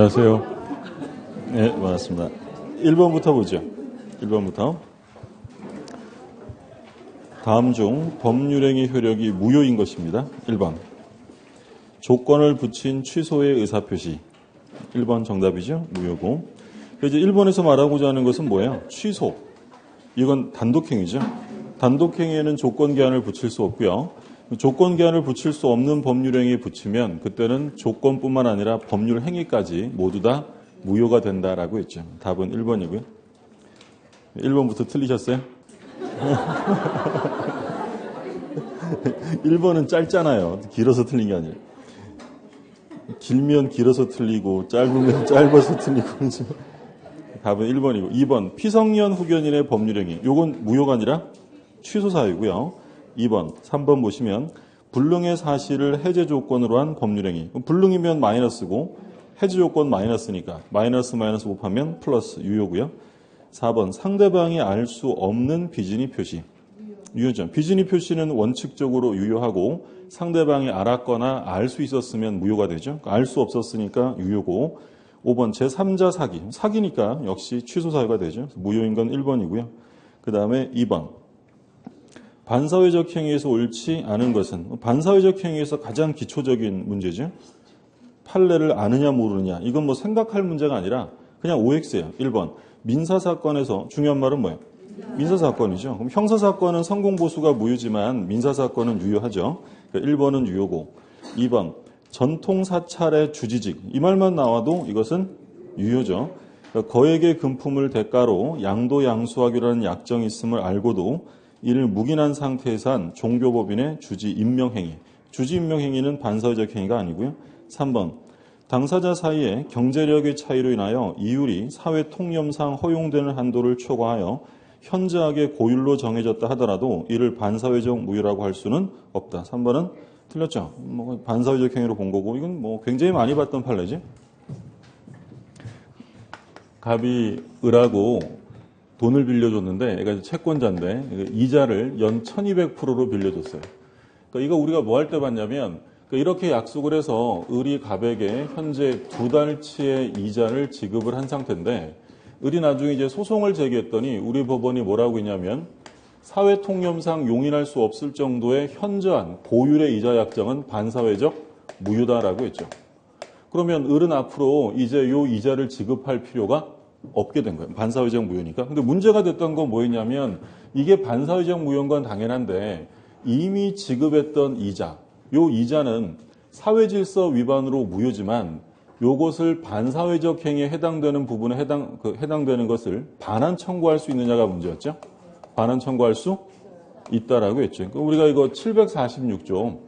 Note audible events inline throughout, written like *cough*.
안녕하세요. 네, 반갑습니다. 1번부터 보죠. 1번부터. 다음 중 법률행위 효력이 무효인 것입니다. 1번. 조건을 붙인 취소의 의사표시. 1번 정답이죠. 무효고. 이제 1번에서 말하고자 하는 것은 뭐예요? 취소. 이건 단독행위죠. 단독행위에는 조건 기한을 붙일 수 없고요. 조건 기한을 붙일 수 없는 법률 행위 붙이면 그때는 조건뿐만 아니라 법률 행위까지 모두 다 무효가 된다라고 했죠. 답은 1번이고요. 1번부터 틀리셨어요? *laughs* 1번은 짧잖아요. 길어서 틀린 게 아니에요. 길면 길어서 틀리고 짧으면 *laughs* 짧아서 틀리고. 답은 1번이고 2번 피성년 후견인의 법률행위. 요건 무효가 아니라 취소 사유고요. 2번, 3번 보시면 불능의 사실을 해제 조건으로 한 법률행위. 불능이면 마이너스고 해제 조건 마이너스니까 마이너스 마이너스 곱하면 플러스 유효고요. 4번 상대방이 알 수 없는 비진이 표시. 유효죠. 비진이 표시는 원칙적으로 유효하고 상대방이 알았거나 알 수 있었으면 무효가 되죠. 알 수 없었으니까 유효고 5번 제3자 사기. 사기니까 역시 취소 사유가 되죠. 무효인 건 1번이고요. 그 다음에 2번 반사회적 행위에서 옳지 않은 것은 반사회적 행위에서 가장 기초적인 문제죠. 판례를 아느냐 모르느냐 이건 뭐 생각할 문제가 아니라 그냥 OX예요. 1번 민사 사건에서 중요한 말은 뭐예요? 민사 사건이죠. 그럼 형사 사건은 성공 보수가 무효지만 민사 사건은 유효하죠. 그러니까 1번은 유효고 2번 전통 사찰의 주지직 이 말만 나와도 이것은 유효죠. 그러니까 거액의 금품을 대가로 양도 양수하기라는 약정이 있음을 알고도 이를 묵인한 상태에서 한 종교법인의 주지 임명행위. 주지 임명행위는 반사회적 행위가 아니고요. 3번 당사자 사이의 경제력의 차이로 인하여 이율이 사회 통념상 허용되는 한도를 초과하여 현저하게 고율로 정해졌다 하더라도 이를 반사회적 무효라고 할 수는 없다. 3번은 틀렸죠. 뭐 반사회적 행위로 본 거고 이건 뭐 굉장히 많이 봤던 판례지. 갑이 을하고 돈을 빌려줬는데 얘가 채권자인데 이자를 연 1200%로 빌려줬어요. 그러니까 이거 우리가 뭐 할 때 봤냐면 그러니까 이렇게 약속을 해서 을이 갑에게 현재 두 달치의 이자를 지급을 한 상태인데 을이 나중에 이제 소송을 제기했더니 우리 법원이 뭐라고 했냐면 사회 통념상 용인할 수 없을 정도의 현저한 고율의 이자 약정은 반사회적 무효다라고 했죠. 그러면 을은 앞으로 이제 요 이자를 지급할 필요가 없게 된 거예요. 반사회적 무효니까. 근데 문제가 됐던 건 뭐였냐면 이게 반사회적 무효인 건 당연한데 이미 지급했던 이자, 요 이자는 사회 질서 위반으로 무효지만 요것을 반사회적 행위에 해당되는 부분에 해당, 그 해당되는 것을 반환 청구할 수 있느냐가 문제였죠. 반환 청구할 수 있다라고 했죠. 그러니까 우리가 이거 746조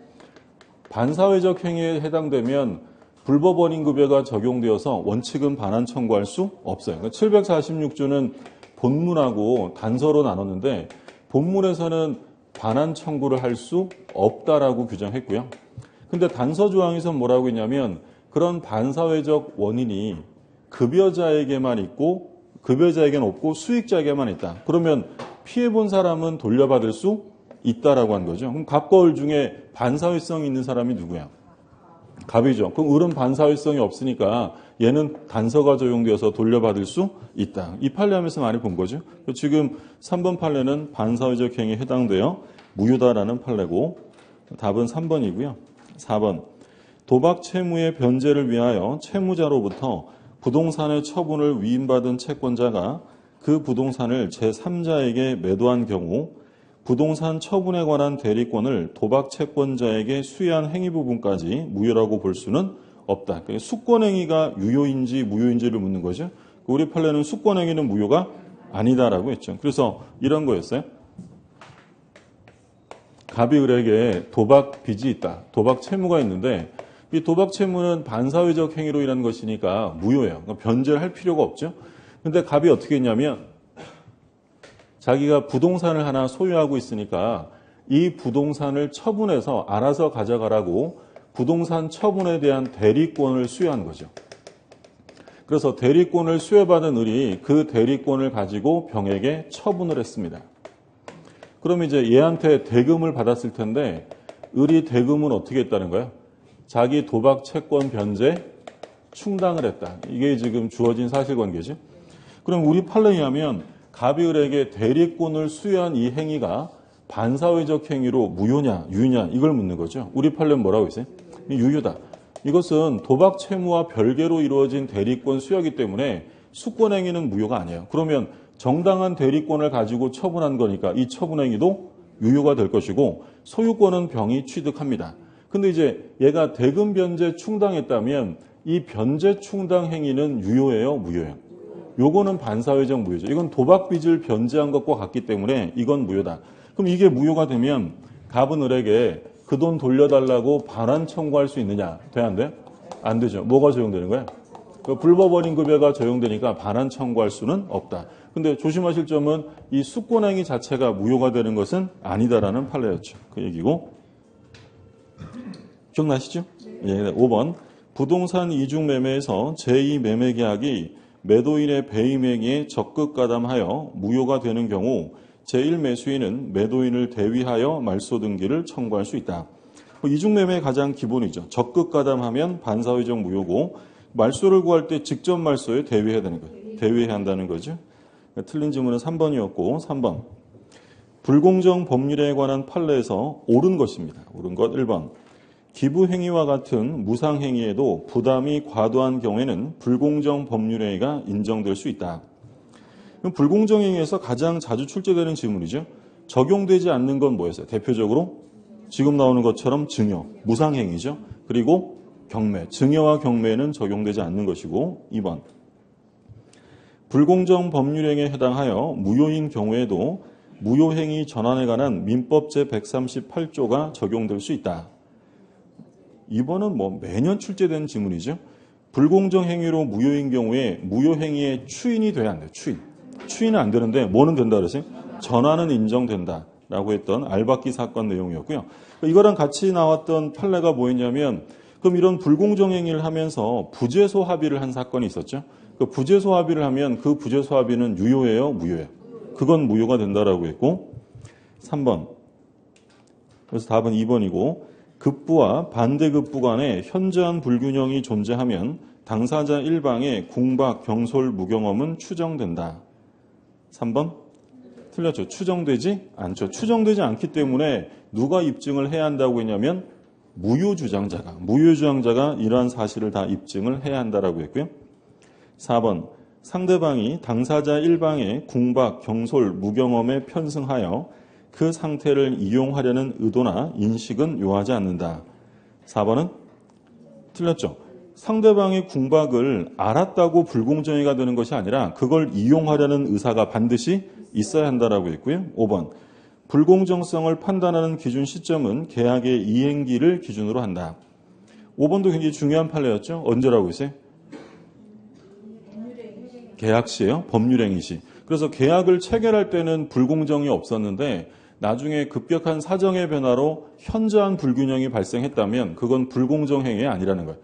반사회적 행위에 해당되면 불법 원인 급여가 적용되어서 원칙은 반환 청구할 수 없어요. 그러니까 746조는 본문하고 단서로 나눴는데 본문에서는 반환 청구를 할 수 없다라고 규정했고요. 근데 단서 조항에서 뭐라고 했냐면 그런 반사회적 원인이 급여자에게만 있고 급여자에게는 없고 수익자에게만 있다. 그러면 피해 본 사람은 돌려받을 수 있다라고 한 거죠. 그럼 갑과 을 중에 반사회성이 있는 사람이 누구야? 갑이죠. 그럼 을은 반사회성이 없으니까 얘는 단서가 적용되어서 돌려받을 수 있다. 이 판례하면서 많이 본 거죠. 지금 3번 판례는 반사회적 행위에 해당되어 무효다라는 판례고 답은 3번이고요. 4번 도박 채무의 변제를 위하여 채무자로부터 부동산의 처분을 위임받은 채권자가 그 부동산을 제3자에게 매도한 경우 부동산 처분에 관한 대리권을 도박 채권자에게 수여한 행위 부분까지 무효라고 볼 수는 없다. 그러니까 수권행위가 유효인지 무효인지를 묻는 거죠. 우리 판례는 수권행위는 무효가 아니다라고 했죠. 그래서 이런 거였어요. 갑이 을에게 도박 빚이 있다. 도박 채무가 있는데 이 도박 채무는 반사회적 행위로 인한 것이니까 무효예요. 그러니까 변제를 할 필요가 없죠. 근데 갑이 어떻게 했냐면 자기가 부동산을 하나 소유하고 있으니까 이 부동산을 처분해서 알아서 가져가라고 부동산 처분에 대한 대리권을 수여한 거죠. 그래서 대리권을 수여받은 을이 그 대리권을 가지고 병에게 처분을 했습니다. 그럼 이제 얘한테 대금을 받았을 텐데 을이 대금은 어떻게 했다는 거예요? 자기 도박 채권 변제 충당을 했다. 이게 지금 주어진 사실관계죠. 그럼 우리 판례에 의하면 을에게 대리권을 수여한 이 행위가 반사회적 행위로 무효냐, 유효냐 이걸 묻는 거죠. 우리 판례는 뭐라고 했어요? 유효다. 이것은 도박 채무와 별개로 이루어진 대리권 수여이기 때문에 수권 행위는 무효가 아니에요. 그러면 정당한 대리권을 가지고 처분한 거니까 이 처분 행위도 유효가 될 것이고 소유권은 병이 취득합니다. 근데 이제 얘가 대금 변제 충당했다면 이 변제 충당 행위는 유효예요, 무효예요? 요거는 반사회적 무효죠. 이건 도박 빚을 변제한 것과 같기 때문에 이건 무효다. 그럼 이게 무효가 되면 갑은 을에게 그 돈 돌려달라고 반환 청구할 수 있느냐? 돼, 안 돼? 안 되죠. 뭐가 적용되는 거야? 그 불법 원인 급여가 적용되니까 반환 청구할 수는 없다. 근데 조심하실 점은 이 수권행위 자체가 무효가 되는 것은 아니다라는 판례였죠. 그 얘기고. 기억나시죠? 예, 5번. 부동산 이중 매매에서 제2 매매 계약이 매도인의 배임 행위에 적극 가담하여 무효가 되는 경우 제1 매수인은 매도인을 대위하여 말소 등기를 청구할 수 있다. 이중 매매의 가장 기본이죠. 적극 가담하면 반사회적 무효고 말소를 구할 때 직접 말소에 대위해야 되는 거예요. 대위해야 한다는 거죠. 틀린 질문은 3번이었고 3번. 불공정 법률에 관한 판례에서 옳은 것입니다. 옳은 것 1번. 기부 행위와 같은 무상 행위에도 부담이 과도한 경우에는 불공정 법률행위가 인정될 수 있다. 불공정 행위에서 가장 자주 출제되는 질문이죠. 적용되지 않는 건 뭐였어요? 대표적으로 지금 나오는 것처럼 증여, 무상 행위죠. 그리고 경매, 증여와 경매는 적용되지 않는 것이고 2번. 불공정 법률행위에 해당하여 무효인 경우에도 무효행위 전환에 관한 민법 제138조가 적용될 수 있다. 이번은 뭐 매년 출제되는 지문이죠. 불공정 행위로 무효인 경우에 무효 행위의 추인이 돼야 안 돼요. 추인. 추인은 안 되는데 뭐는 된다 그러세요? 전환은 인정된다라고 했던 알바끼 사건 내용이었고요. 이거랑 같이 나왔던 판례가 뭐였냐면 그럼 이런 불공정 행위를 하면서 부재소 합의를 한 사건이 있었죠. 그 부재소 합의를 하면 그 부재소 합의는 유효예요, 무효예요? 그건 무효가 된다라고 했고 3번. 그래서 답은 2번이고 급부와 반대급부 간에 현저한 불균형이 존재하면 당사자 일방의 궁박, 경솔, 무경험은 추정된다. 3번? 틀렸죠. 추정되지 않죠. 추정되지 않기 때문에 누가 입증을 해야 한다고 했냐면 무효주장자가, 무효주장자가 이러한 사실을 다 입증을 해야 한다라고 했고요. 4번. 상대방이 당사자 일방의 궁박, 경솔, 무경험에 편승하여 그 상태를 이용하려는 의도나 인식은 요하지 않는다. 4번은 틀렸죠. 상대방의 궁박을 알았다고 불공정해가 되는 것이 아니라 그걸 이용하려는 의사가 반드시 있어야 한다라고 했고요. 5번 불공정성을 판단하는 기준 시점은 계약의 이행기를 기준으로 한다. 5번도 굉장히 중요한 판례였죠. 언제라고 했어요? 계약 시에요. 법률행위 시. 그래서 계약을 체결할 때는 불공정이 없었는데 나중에 급격한 사정의 변화로 현저한 불균형이 발생했다면 그건 불공정 행위 아니라는 거예요.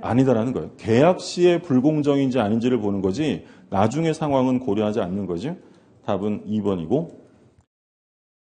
아니다라는 거예요. 계약 시에 불공정인지 아닌지를 보는 거지 나중의 상황은 고려하지 않는 거죠. 답은 2번이고